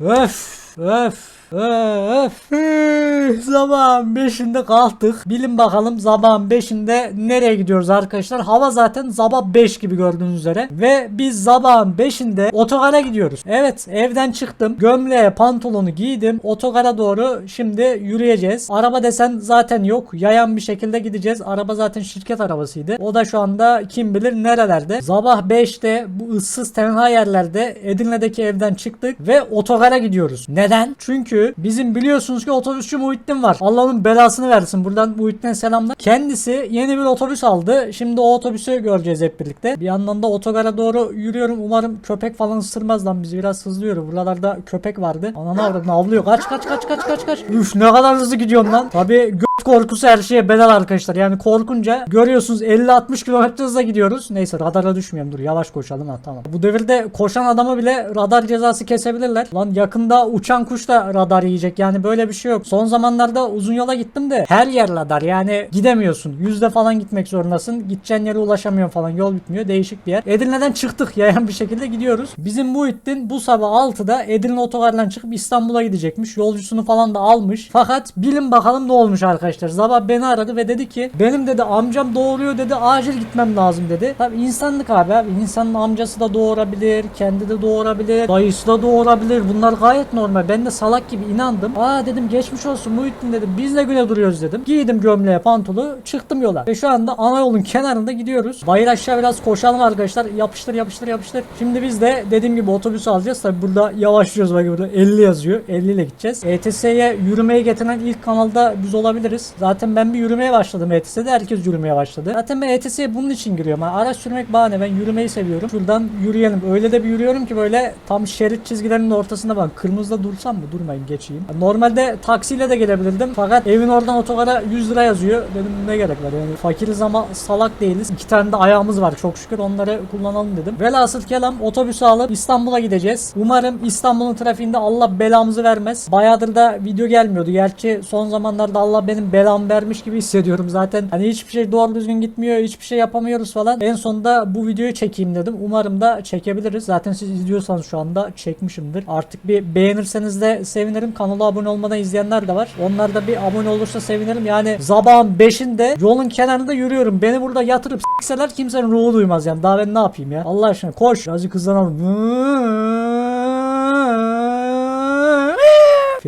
Öf öf öf. Sabahın 5'inde kalktık. Bilin bakalım sabahın 5'inde nereye gidiyoruz arkadaşlar? Hava zaten sabah 5 gibi gördüğünüz üzere. Ve biz sabahın 5'inde otogara gidiyoruz. Evet evden çıktım. Gömleğe pantolonu giydim. Otogara doğru şimdi yürüyeceğiz. Araba desen zaten yok. Yayan bir şekilde gideceğiz. Araba zaten şirket arabasıydı. O da şu anda kim bilir nerelerde. Sabah 5'te bu ıssız tenha yerlerde Edirne'deki evden çıktık ve otogara gidiyoruz. Neden? Çünkü bizim biliyorsunuz ki otobüsçü Muhittin var. Allah'ın belasını versin. Buradan Muhittin'e selamlar. Kendisi yeni bir otobüs aldı. Şimdi o otobüsü göreceğiz hep birlikte. Bir yandan da otogara doğru yürüyorum. Umarım köpek falan ısırmaz lan bizi. Biraz hızlı yürü. Buralarda köpek vardı. Ananı avradını avlıyor. Kaç kaç kaç kaç kaç kaç. Üf ne kadar hızlı gidiyorsun lan. Tabii korkusu her şeye bedel arkadaşlar. Yani korkunca görüyorsunuz 50-60 km hızla gidiyoruz. Neyse radara düşmeyelim dur yavaş koşalım ha tamam. Bu devirde koşan adamı bile radar cezası kesebilirler. Lan yakında uçan kuş da radar yiyecek. Yani böyle bir şey yok. Son zamanlarda uzun yola gittim de her yer radar. Yani gidemiyorsun. Yüzde falan gitmek zorundasın. Gideceğin yere ulaşamıyorsun falan. Yol bitmiyor. Değişik bir yer. Edirne'den çıktık. Yayan bir şekilde gidiyoruz. Bizim Muhittin bu sabah 6'da Edirne otogardan çıkıp İstanbul'a gidecekmiş. Yolcusunu falan da almış. Fakat bilin bakalım ne olmuş arkadaşlar. Sabah beni aradı ve dedi ki benim dedi amcam doğuruyor dedi. Acil gitmem lazım dedi. Tabi insanlık abi abi. İnsanın amcası da doğurabilir. Kendi de doğurabilir. Dayısı da doğurabilir. Bunlar gayet normal. Ben de salak gibi inandım. Aa dedim geçmiş olsun Muhittin dedim. Biz de güne duruyoruz dedim. Giydim gömleğe pantolu. Çıktım yola. Ve şu anda ana yolun kenarında gidiyoruz. Bayır aşağı biraz koşalım arkadaşlar. Yapıştır yapıştır yapıştır. Şimdi biz de dediğim gibi otobüs alacağız. Tabi burada yavaşlıyoruz. Bak burada 50 yazıyor. 50 ile gideceğiz. ETS'ye yürümeyi getiren ilk kanalda biz olabiliriz. Zaten ben bir yürümeye başladım ETS'de. Herkes yürümeye başladı. Zaten ben ETS'ye bunun için giriyorum. Yani araç sürmek bahane. Ben yürümeyi seviyorum. Şuradan yürüyelim. Öyle de bir yürüyorum ki böyle tam şerit çizgilerinin ortasında bak. Kırmızıda dursam mı? Durmayayım geçeyim. Normalde taksiyle de gelebilirdim. Fakat evin oradan otogara 100 lira yazıyor. Dedim ne gerek var yani fakiriz ama salak değiliz. İki tane de ayağımız var çok şükür onları kullanalım dedim. Velhasıl kelam otobüsü alıp İstanbul'a gideceğiz. Umarım İstanbul'un trafiğinde Allah belamızı vermez. Bayağıdır da video gelmiyordu. Gerçi son zamanlarda Allah benim belamı vermiş gibi hissediyorum zaten. Hani hiçbir şey doğru düzgün gitmiyor. Hiçbir şey yapamıyoruz falan. En sonunda bu videoyu çekeyim dedim. Umarım da çekebiliriz. Zaten siz izliyorsanız şu anda çekmişimdir. Artık bir beğenirseniz de sevinirim. Kanala abone olmadan izleyenler de var. Onlar da bir abone olursa sevinirim. Yani sabahın 5'inde yolun kenarında yürüyorum. Beni burada yatırıp s**seler kimsenin ruhu duymaz yani. Daha ben ne yapayım ya? Allah aşkına koş. Birazcık hızlanalım.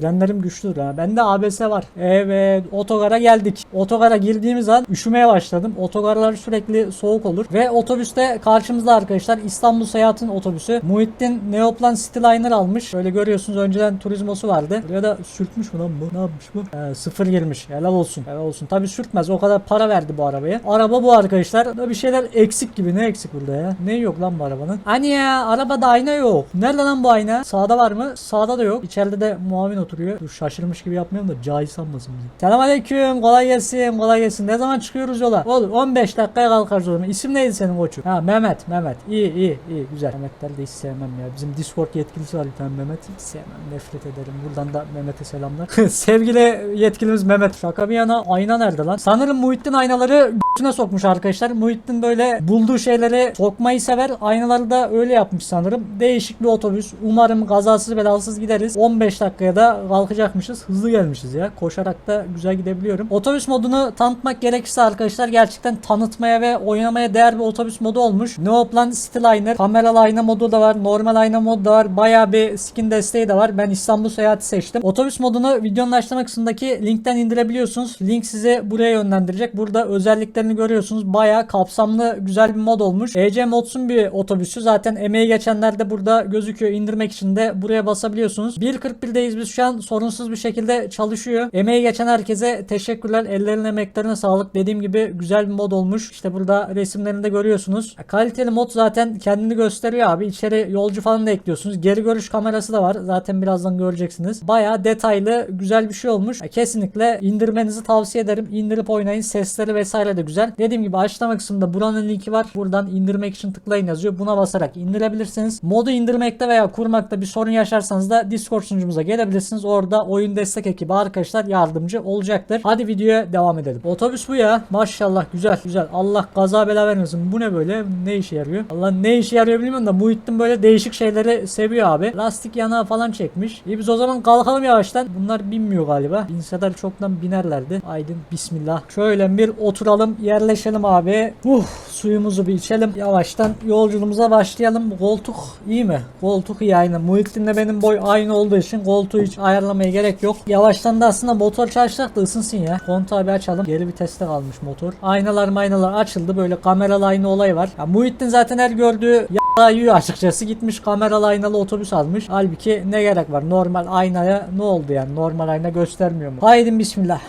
Frenlerim güçlüdür ha. Bende ABS var. Evet. Otogara geldik. Otogara girdiğimiz an üşümeye başladım. Otogarlar sürekli soğuk olur. Ve otobüste karşımızda arkadaşlar İstanbul Seyahat'in otobüsü. Muhittin Neoplan Cityliner almış. Böyle görüyorsunuz önceden turizmosu vardı. Buraya da sürtmüş mü lan bu? Ne yapmış bu? Ee, sıfır girmiş. Helal olsun. Helal olsun. Tabi sürtmez. O kadar para verdi bu arabaya. Araba bu arkadaşlar. Da bir şeyler eksik gibi. Ne eksik burada ya? Ne yok lan bu arabanın? Hani ya arabada ayna yok. Nerede lan bu ayna? Sağda var mı? Sağda da yok. İçeride de muavin oturuyor. Dur şaşırmış gibi yapmayalım da cahil sanmasın bizi. Selamünaleyküm. Kolay gelsin. Kolay gelsin. Ne zaman çıkıyoruz yola? Olur 15 dakikaya kalkarız o zaman. İsim neydi senin koçum? Ha Mehmet. Mehmet. İyi iyi iyi. Güzel. Mehmetler de hiç sevmem ya. Bizim Discord yetkilisi var bir tane Mehmet. Hiç sevmem. Nefret ederim. Buradan da Mehmet'e selamlar. Sevgili yetkilimiz Mehmet. Şaka bir yana ayna nerede lan? Sanırım Muhittin aynaları götüne sokmuş arkadaşlar. Muhittin böyle bulduğu şeyleri sokmayı sever. Aynaları da öyle yapmış sanırım. Değişik bir otobüs. Umarım kazasız belasız gideriz. 15 dakikaya da kalkacakmışız. Hızlı gelmişiz ya. Koşarak da güzel gidebiliyorum. Otobüs modunu tanıtmak gerekirse arkadaşlar gerçekten tanıtmaya ve oynamaya değer bir otobüs modu olmuş. Neoplan Cityliner. Kameralı ayna modu da var. Normal ayna modu da var. Bayağı bir skin desteği de var. Ben İstanbul seyahati seçtim. Otobüs modunu videonun açıklama kısmındaki linkten indirebiliyorsunuz. Link sizi buraya yönlendirecek. Burada özelliklerini görüyorsunuz. Bayağı kapsamlı güzel bir mod olmuş. EC Mods'un bir otobüsü. Zaten emeği geçenler de burada gözüküyor. İndirmek için de buraya basabiliyorsunuz. 1.41'deyiz biz şu an sorunsuz bir şekilde çalışıyor. Emeği geçen herkese teşekkürler. Ellerine emeklerine sağlık. Dediğim gibi güzel bir mod olmuş. İşte burada resimlerini de görüyorsunuz. Kaliteli mod zaten kendini gösteriyor abi. İçeri yolcu falan da ekliyorsunuz. Geri görüş kamerası da var. Zaten birazdan göreceksiniz. Bayağı detaylı güzel bir şey olmuş. Kesinlikle indirmenizi tavsiye ederim. İndirip oynayın. Sesleri vesaire de güzel. Dediğim gibi açıklama kısmında buranın linki var. Buradan indirmek için tıklayın yazıyor. Buna basarak indirebilirsiniz. Modu indirmekte veya kurmakta bir sorun yaşarsanız da Discord sunucumuza gelebilirsiniz. İsterseniz orada oyun destek ekibi arkadaşlar yardımcı olacaktır. Hadi videoya devam edelim. Otobüs bu ya. Maşallah güzel güzel. Allah kaza bela vermesin. Bu ne böyle? Ne işe yarıyor? Allah ne işe yarıyor bilmiyorum da Muhittin böyle değişik şeyleri seviyor abi. Lastik yanağı falan çekmiş. İyi biz o zaman kalkalım yavaştan. Bunlar binmiyor galiba. Binseler çoktan binerlerdi. Aydın bismillah. Şöyle bir oturalım yerleşelim abi. Uh suyumuzu bir içelim. Yavaştan yolculuğumuza başlayalım. Koltuk iyi mi? Koltuk iyi aynı. Muhittin'le benim boy aynı olduğu için koltuğu hiç ayarlamaya gerek yok. Yavaştan da aslında motor çalışacak da ısınsın ya. Kontağı bir açalım. Geri viteste kalmış motor. Aynalar maynalar açıldı. Böyle kameralı ayna olayı var. Ya Muhittin zaten her gördüğü yiyor açıkçası. Gitmiş kameralı aynalı otobüs almış. Halbuki ne gerek var? Normal aynaya ne oldu yani? Normal ayna göstermiyor mu? Haydi bismillah.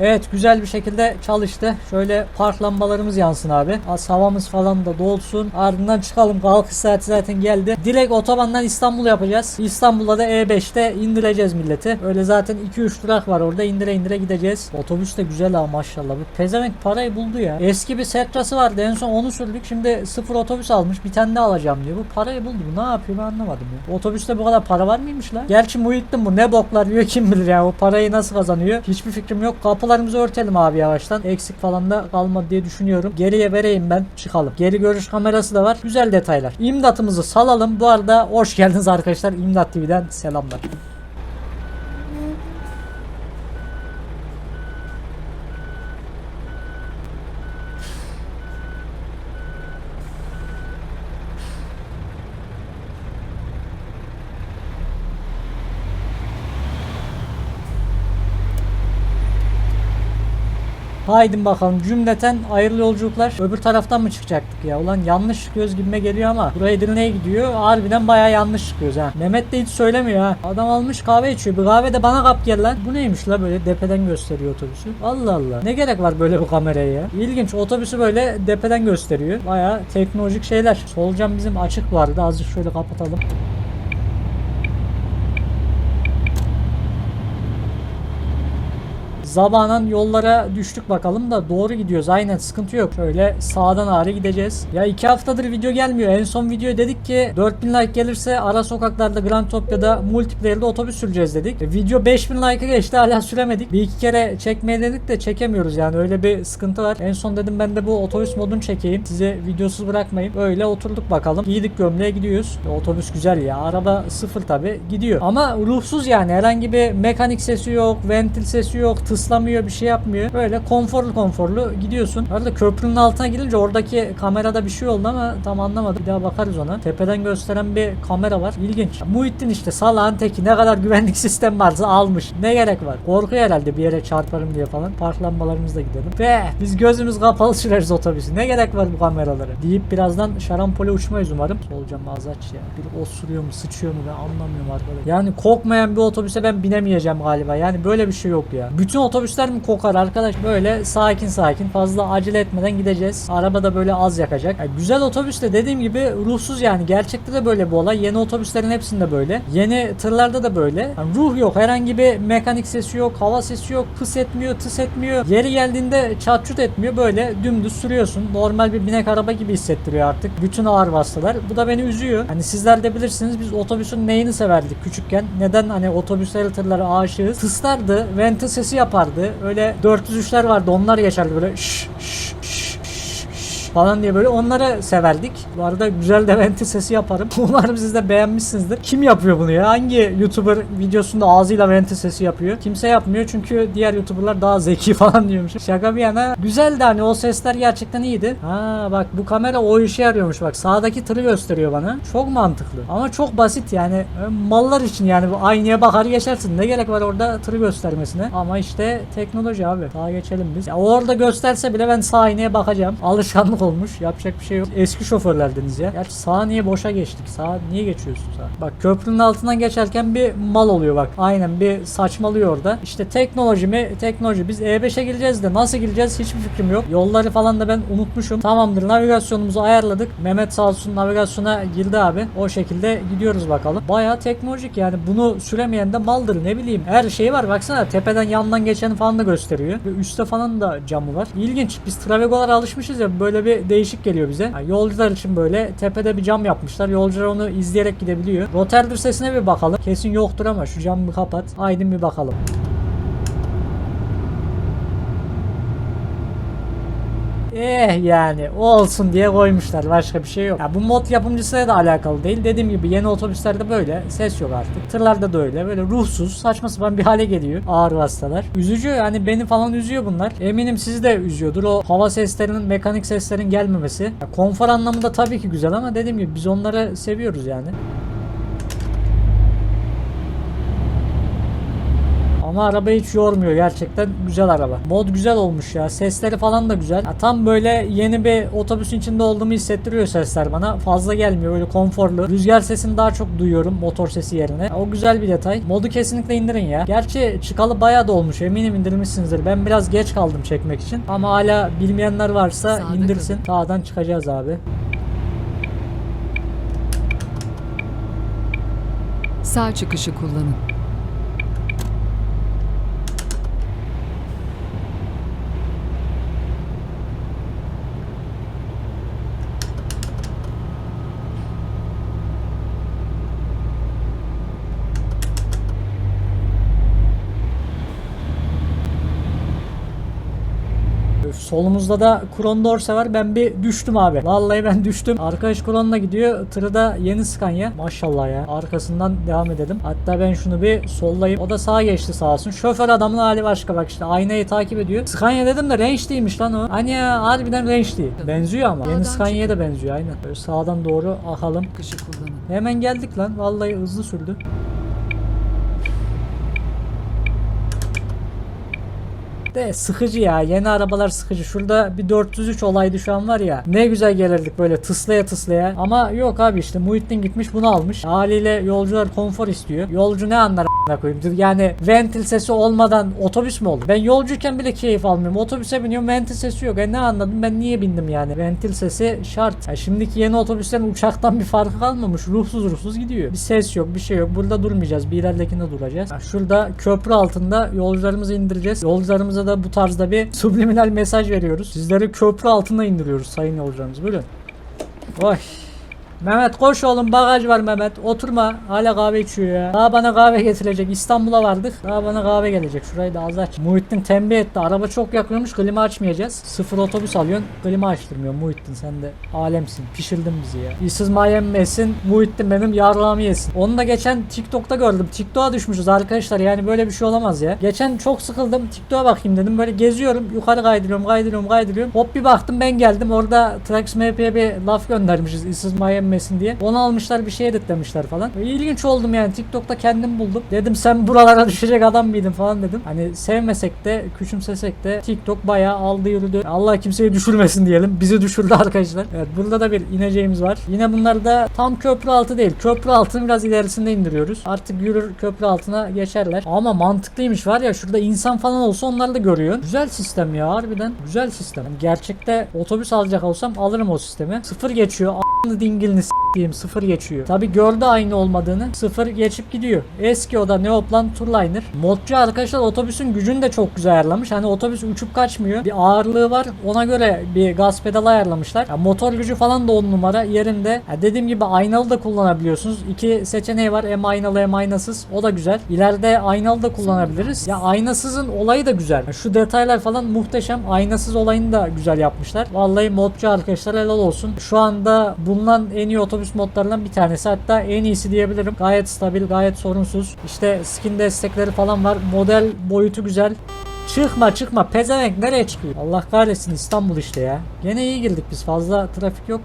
Evet güzel bir şekilde çalıştı. Şöyle park lambalarımız yansın abi. Az havamız falan da dolsun. Ardından çıkalım. Kalkış saati zaten geldi. Direkt otobandan İstanbul yapacağız. İstanbul'da da E5'te indireceğiz milleti. Öyle zaten 2-3 durak var orada. indire indire gideceğiz. Otobüs de güzel ha maşallah. Bu pezevenk parayı buldu ya. Eski bir Setra'sı vardı. En son onu sürdük. Şimdi sıfır otobüs almış. Bir tane daha alacağım diyor. Bu parayı buldu. Bu ne yapıyor ben anlamadım ya. Otobüste bu kadar para var mıymış lan? Gerçi Muhittin bu ne boklar yiyor kim bilir ya. O parayı nasıl kazanıyor? Hiçbir fikrim yok. Kapılarımızı örtelim abi yavaştan. Eksik falan da kalmadı diye düşünüyorum. Geriye vereyim ben. Çıkalım. Geri görüş kamerası da var. Güzel detaylar. İmdatımızı salalım. Bu arada hoş geldiniz arkadaşlar. İmdat TV'den selamlar. Haydi bakalım cümleten hayırlı yolculuklar. Öbür taraftan mı çıkacaktık ya? Ulan yanlış göz gibime geliyor ama buraya Edirne'ye gidiyor. Harbiden baya yanlış çıkıyoruz ha. Mehmet de hiç söylemiyor ha. Adam almış kahve içiyor. Bir kahve de bana kap gel lan. Bu neymiş la böyle depeden gösteriyor otobüsü. Allah Allah. Ne gerek var böyle bir kameraya ya? İlginç. Otobüsü böyle depeden gösteriyor. Baya teknolojik şeyler. Solucan bizim açık vardı. Azıcık şöyle kapatalım. Zabanan yollara düştük bakalım da doğru gidiyoruz. Aynen sıkıntı yok. Şöyle sağdan ağrı gideceğiz. Ya iki haftadır video gelmiyor. En son video dedik ki 4000 like gelirse ara sokaklarda Grand Topya'da multiplayer'de otobüs süreceğiz dedik. E, video 5000 like'a geçti hala süremedik. Bir iki kere çekmeye dedik de çekemiyoruz yani öyle bir sıkıntı var. En son dedim ben de bu otobüs modunu çekeyim. Size videosuz bırakmayayım. Öyle oturduk bakalım. Giydik gömleğe gidiyoruz. E, otobüs güzel ya. Araba sıfır tabi gidiyor. Ama ruhsuz yani. Herhangi bir mekanik sesi yok. Ventil sesi yok. Tıslamıyor bir şey yapmıyor. Böyle konforlu konforlu gidiyorsun. Arada köprünün altına girince oradaki kamerada bir şey oldu ama tam anlamadım. Bir daha bakarız ona. Tepeden gösteren bir kamera var. İlginç. Muhittin işte salağın teki ne kadar güvenlik sistem varsa almış. Ne gerek var? Korkuyor herhalde bir yere çarparım diye falan. Park lambalarımızla gidelim. Ve biz gözümüz kapalı süreriz otobüsü. Ne gerek var bu kameralara? Deyip birazdan şarampole uçmayız umarım. Olacağım ağzı ya. Bir osuruyor mu sıçıyor mu ben anlamıyorum arkadaşlar. Yani kokmayan bir otobüse ben binemeyeceğim galiba. Yani böyle bir şey yok ya. Bütün otobüsler mi kokar arkadaş? Böyle sakin sakin fazla acele etmeden gideceğiz. Araba da böyle az yakacak. Yani güzel otobüs de dediğim gibi ruhsuz yani. Gerçekte de böyle bu olay. Yeni otobüslerin hepsinde böyle. Yeni tırlarda da böyle. Yani ruh yok. Herhangi bir mekanik sesi yok. Hava sesi yok. Pıs etmiyor. Tıs etmiyor. Yeri geldiğinde çat çut etmiyor. Böyle dümdüz sürüyorsun. Normal bir binek araba gibi hissettiriyor artık. Bütün ağır vasıtalar. Bu da beni üzüyor. Hani sizler de bilirsiniz biz otobüsün neyini severdik küçükken. Neden hani otobüsler tırlara aşığız. Tıslardı. Ventil sesi yapardı. Öyle 403'ler vardı. Onlar geçerdi böyle şş şş falan diye böyle onları severdik. Bu arada güzel de venti sesi yaparım. Umarım siz de beğenmişsinizdir. Kim yapıyor bunu ya? Hangi YouTuber videosunda ağzıyla venti sesi yapıyor? Kimse yapmıyor çünkü diğer YouTuber'lar daha zeki falan diyormuş. Şaka bir yana güzeldi hani o sesler gerçekten iyiydi. Ha bak bu kamera o işe yarıyormuş bak. Sağdaki tırı gösteriyor bana. Çok mantıklı. Ama çok basit yani. Mallar için yani bu aynaya bakar geçersin. Ne gerek var orada tırı göstermesine? Ama işte teknoloji abi. Daha geçelim biz. Ya orada gösterse bile ben sağ aynaya bakacağım. Alışkanlık olmuş. Yapacak bir şey yok. Eski şoförlerdiniz ya. Gerçi sağa niye boşa geçtik? Sağa niye geçiyorsun sağa? Bak köprünün altından geçerken bir mal oluyor bak. Aynen bir saçmalıyor orada. İşte teknoloji mi? Teknoloji. Biz E5'e gireceğiz de nasıl gireceğiz hiçbir fikrim yok. Yolları falan da ben unutmuşum. Tamamdır navigasyonumuzu ayarladık. Mehmet sağ olsun navigasyona girdi abi. O şekilde gidiyoruz bakalım. Baya teknolojik yani bunu süremeyen de maldır ne bileyim. Her şey var baksana tepeden yandan geçeni falan da gösteriyor. Ve üstte falan da camı var. İlginç. Biz Travego'lara alışmışız ya böyle bir değişik geliyor bize. Yani yolcular için böyle tepede bir cam yapmışlar. Yolcular onu izleyerek gidebiliyor. Rotterdam sesine bir bakalım. Kesin yoktur ama şu camı kapat. Aydın bir bakalım. Eh yani o olsun diye koymuşlar başka bir şey yok. Ya bu mod yapımcısıyla da alakalı değil. Dediğim gibi yeni otobüslerde böyle ses yok artık. Tırlarda da öyle böyle ruhsuz saçma sapan bir hale geliyor ağır vasıtalar. Üzücü yani beni falan üzüyor bunlar. Eminim sizi de üzüyordur o hava seslerinin mekanik seslerin gelmemesi. Ya konfor anlamında tabii ki güzel ama dediğim gibi biz onları seviyoruz yani. Ama araba hiç yormuyor gerçekten güzel araba. Mod güzel olmuş ya. Sesleri falan da güzel. Ya tam böyle yeni bir otobüsün içinde olduğumu hissettiriyor sesler bana. Fazla gelmiyor böyle konforlu. Rüzgar sesini daha çok duyuyorum motor sesi yerine. O güzel bir detay. Modu kesinlikle indirin ya. Gerçi çıkalı bayağı da olmuş. Eminim indirmişsinizdir. Ben biraz geç kaldım çekmek için. Ama hala bilmeyenler varsa Sağda indirsin. Sağdan çıkacağız abi. Sağ çıkışı kullanın. Solumuzda da Krondorse var. Ben bir düştüm abi. Vallahi ben düştüm. Arkadaş Kron'la gidiyor. Tırı da yeni Scania. Maşallah ya. Arkasından devam edelim. Hatta ben şunu bir sollayayım. O da sağa geçti sağ olsun. Şoför adamın hali başka bak işte. Aynayı takip ediyor. Scania dedim de range değilmiş lan o. Hani ya harbiden range değil. Benziyor ama. Yeni Scania'ya da benziyor aynen. Böyle sağdan doğru akalım. Hemen geldik lan. Vallahi hızlı sürdü. De sıkıcı ya. Yeni arabalar sıkıcı. Şurada bir 403 olaydı şu an var ya. Ne güzel gelirdik böyle tıslaya tıslaya. Ama yok abi işte Muhittin gitmiş bunu almış. Haliyle yolcular konfor istiyor. Yolcu ne anlar a**ına koyayım. Yani ventil sesi olmadan otobüs mü olur? Ben yolcuyken bile keyif almıyorum. Otobüse biniyorum ventil sesi yok. E ne anladım ben niye bindim yani? Ventil sesi şart. Ya şimdiki yeni otobüslerin uçaktan bir farkı kalmamış. Ruhsuz ruhsuz gidiyor. Bir ses yok bir şey yok. Burada durmayacağız. Bir ileridekinde duracağız. Ya şurada köprü altında yolcularımızı indireceğiz. Yolcularımıza da bu tarzda bir subliminal mesaj veriyoruz. Sizleri köprü altına indiriyoruz sayın yolcularımız. Buyurun. Oy. Mehmet koş oğlum bagaj var Mehmet. Oturma. Hala kahve içiyor ya. Daha bana kahve getirecek. İstanbul'a vardık. Daha bana kahve gelecek. Şurayı da az aç. Muhittin tembih etti. Araba çok yakıyormuş. Klima açmayacağız. Sıfır otobüs alıyorsun. Klima açtırmıyor Muhittin. Sen de alemsin. Pişirdin bizi ya. İşsiz mayem yesin. Muhittin benim yarrağımı yesin. Onu da geçen TikTok'ta gördüm. TikTok'a düşmüşüz arkadaşlar. Yani böyle bir şey olamaz ya. Geçen çok sıkıldım. TikTok'a bakayım dedim. Böyle geziyorum. Yukarı kaydırıyorum, kaydırıyorum, kaydırıyorum. Hop bir baktım ben geldim. Orada Trax MP'ye bir laf göndermişiz. İşsiz mayem yesin diye. Onu almışlar bir şey editlemişler falan. Böyle İlginç oldum yani. TikTok'ta kendim buldum. Dedim sen buralara düşecek adam mıydın falan dedim. Hani sevmesek de, küçümsesek de TikTok bayağı aldı yürüdü. Allah kimseyi düşürmesin diyelim. Bizi düşürdü arkadaşlar. Evet burada da bir ineceğimiz var. Yine bunlar da tam köprü altı değil. Köprü altının biraz ilerisinde indiriyoruz. Artık yürür köprü altına geçerler. Ama mantıklıymış var ya şurada insan falan olsa onları da görüyor. Güzel sistem ya harbiden. Güzel sistem. Yani gerçekte otobüs alacak olsam alırım o sistemi. Sıfır geçiyor. A**ını this s**eyim. Sıfır geçiyor. Tabi gördü aynı olmadığını. Sıfır geçip gidiyor. Eski o da Neoplan Turliner. Modcu arkadaşlar otobüsün gücünü de çok güzel ayarlamış. Hani otobüs uçup kaçmıyor. Bir ağırlığı var. Ona göre bir gaz pedalı ayarlamışlar. Ya motor gücü falan da on numara yerinde. Ya dediğim gibi aynalı da kullanabiliyorsunuz. İki seçeneği var. Hem aynalı hem aynasız. O da güzel. İleride aynalı da kullanabiliriz. Ya aynasızın olayı da güzel. Ya Şu detaylar falan muhteşem. Aynasız olayını da güzel yapmışlar. Vallahi modcu arkadaşlar helal olsun. Şu anda bulunan en iyi otobüs modlarından bir tanesi. Hatta en iyisi diyebilirim. Gayet stabil, gayet sorunsuz. İşte skin destekleri falan var. Model boyutu güzel. Çıkma çıkma pezevenk nereye çıkıyor? Allah kahretsin İstanbul işte ya. Gene iyi girdik biz fazla trafik yok.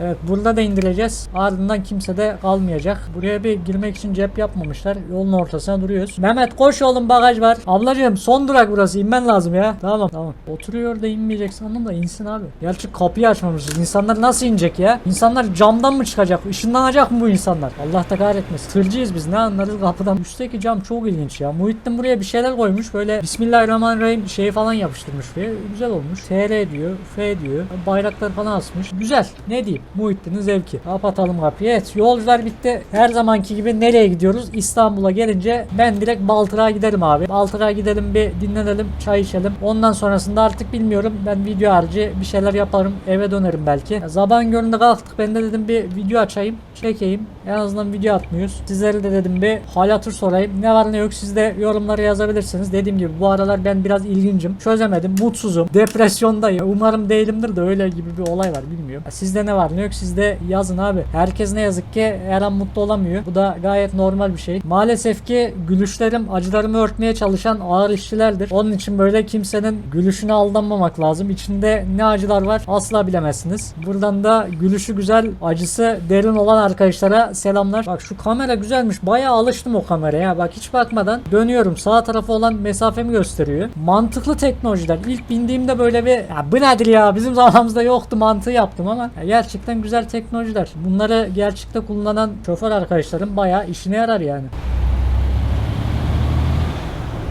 Evet burada da indireceğiz. Ardından kimse de kalmayacak. Buraya bir girmek için cep yapmamışlar. Yolun ortasına duruyoruz. Mehmet koş oğlum bagaj var. Ablacığım son durak burası inmen lazım ya. Tamam tamam. Oturuyor da inmeyecek sandım da insin abi. Gerçi kapıyı açmamışız. İnsanlar nasıl inecek ya? İnsanlar camdan mı çıkacak? Işınlanacak mı bu insanlar? Allah da kahretmesin. Tırcıyız biz ne anlarız kapıdan. Üstteki cam çok ilginç ya. Muhittin buraya bir şeyler koymuş. Böyle Bismillahirrahmanirrahim şey falan yapıştırmış. Ve güzel olmuş. TR diyor. F diyor. Bayraklar falan asmış. Güzel. Ne diyeyim? Muhittin'in zevki. Kapatalım kapıyı. Evet yolcular bitti. Her zamanki gibi nereye gidiyoruz? İstanbul'a gelince ben direkt Baltır'a giderim abi. Baltır'a gidelim bir dinlenelim çay içelim. Ondan sonrasında artık bilmiyorum. Ben video harici bir şeyler yaparım. Eve dönerim belki. Sabahın göründe kalktık. Ben de dedim bir video açayım. Çekeyim. En azından video atmıyoruz. Sizlere de dedim bir hal hatır sorayım. Ne var ne yok siz de yorumlara yazabilirsiniz. Dediğim gibi bu aralar ben biraz ilgincim. Çözemedim. Mutsuzum. Depresyondayım. Umarım değilimdir de öyle gibi bir olay var bilmiyorum. Sizde ne var ne yok siz yazın abi. Herkes ne yazık ki her an mutlu olamıyor. Bu da gayet normal bir şey. Maalesef ki gülüşlerim acılarımı örtmeye çalışan ağır işçilerdir. Onun için böyle kimsenin gülüşüne aldanmamak lazım. İçinde ne acılar var asla bilemezsiniz. Buradan da gülüşü güzel, acısı derin olan arkadaşlara selamlar. Bak şu kamera güzelmiş. Bayağı alıştım o kameraya. Bak hiç bakmadan dönüyorum. Sağ tarafa olan mesafemi gösteriyor. Mantıklı teknolojiler. İlk bindiğimde böyle bir ya nedir ya bizim zamanımızda yoktu mantığı yaptım ama ya gerçekten güzel teknolojiler. Bunları gerçekte kullanan şoför arkadaşlarım bayağı işine yarar yani.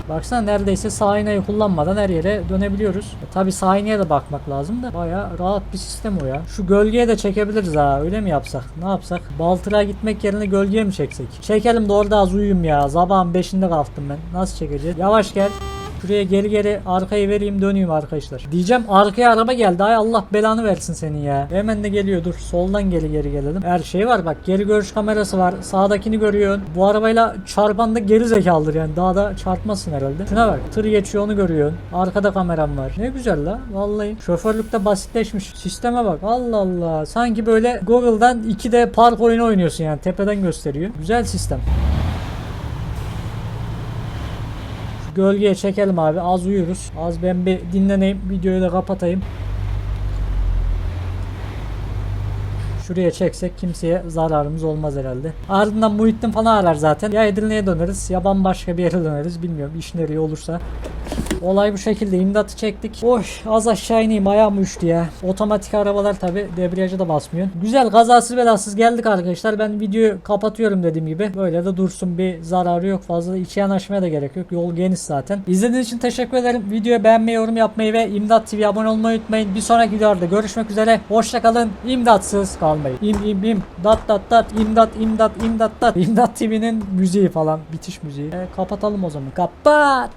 Baksana neredeyse sağ aynayı kullanmadan her yere dönebiliyoruz. E, Tabi sağ aynaya da bakmak lazım da baya rahat bir sistem o ya. Şu gölgeye de çekebiliriz ha öyle mi yapsak? Ne yapsak? Baltıra gitmek yerine gölgeye mi çeksek? Çekelim de orada az uyuyayım ya. Sabahın 5'inde kalktım ben. Nasıl çekeceğiz? Yavaş gel. Şuraya geri geri arkayı vereyim döneyim arkadaşlar. Diyeceğim arkaya araba geldi. Ay Allah belanı versin senin ya. Hemen de geliyor dur. Soldan geri geri gelelim. Her şey var bak. Geri görüş kamerası var. Sağdakini görüyorsun. Bu arabayla çarpan da geri zekalıdır yani. Daha da çarpmasın herhalde. Şuna bak. Tır geçiyor onu görüyorsun. Arkada kameram var. Ne güzel la. Vallahi. Şoförlükte basitleşmiş. Sisteme bak. Allah Allah. Sanki böyle Google'dan 2D park oyunu oynuyorsun yani. Tepeden gösteriyor. Güzel sistem. Gölgeye çekelim abi. Az uyuruz. Az ben bir dinleneyim. Videoyu da kapatayım. Şuraya çeksek kimseye zararımız olmaz herhalde. Ardından Muhittin falan arar zaten. Ya Edirne'ye döneriz ya bambaşka bir yere döneriz. Bilmiyorum iş nereye olursa. Olay bu şekilde imdatı çektik. Oy az aşağı ineyim ayağım üştü ya. Otomatik arabalar tabi debriyaja da basmıyor. Güzel kazasız belasız geldik arkadaşlar. Ben videoyu kapatıyorum dediğim gibi. Böyle de dursun bir zararı yok fazla. içi yanaşmaya da gerek yok. Yol geniş zaten. İzlediğiniz için teşekkür ederim. Videoyu beğenmeyi, yorum yapmayı ve İmdat TV abone olmayı unutmayın. Bir sonraki videolarda görüşmek üzere. Hoşçakalın. İmdatsız kalmayın. İm im im. Dat dat dat. İmdat imdat imdat dat. İmdat TV'nin müziği falan. Bitiş müziği. E, kapatalım o zaman. Kapat.